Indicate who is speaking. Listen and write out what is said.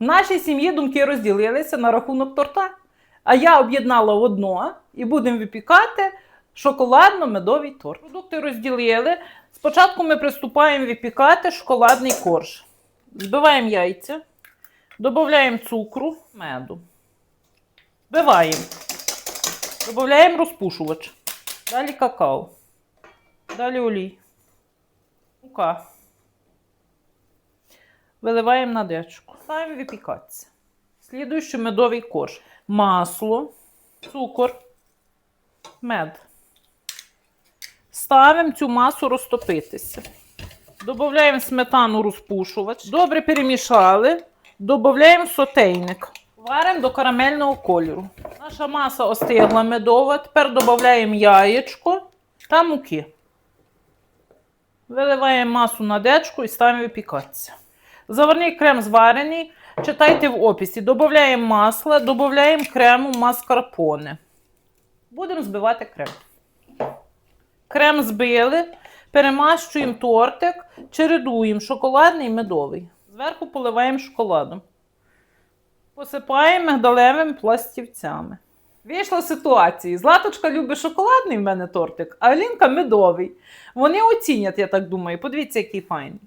Speaker 1: В нашій сім'ї думки розділилися на рахунок торта. А я об'єднала в одно і будемо випікати шоколадно-медовий торт. Продукти розділили. Спочатку ми приступаємо випікати шоколадний корж. Збиваємо яйця, додаємо цукру, меду. Збиваємо. Додаємо розпушувач. Далі какао. Далі олій. Мука. Виливаємо на дечку. Ставимо випікатися. Слідуючий медовий корж. Масло, цукор, мед. Ставимо цю масу розтопитися. Додаємо сметану розпушувач. Добре перемішали. Додаємо сотейник. Варимо до карамельного кольору. Наша маса остигла медова. Тепер додаємо яєчко та муки. Виливаємо масу на дечку і ставимо випікатися. Заварний крем зварений. Читайте в описі. Додаємо масло, додаємо крему маскарпоне. Будемо збивати крем. Крем збили, перемащуємо тортик, чередуємо шоколадний і медовий. Зверху поливаємо шоколадом. Посипаємо мигдалевими пластівцями. Вийшла ситуація. Златочка любить шоколадний в мене тортик, а Алінка медовий. Вони оцінять, я так думаю. Подивіться, який файний.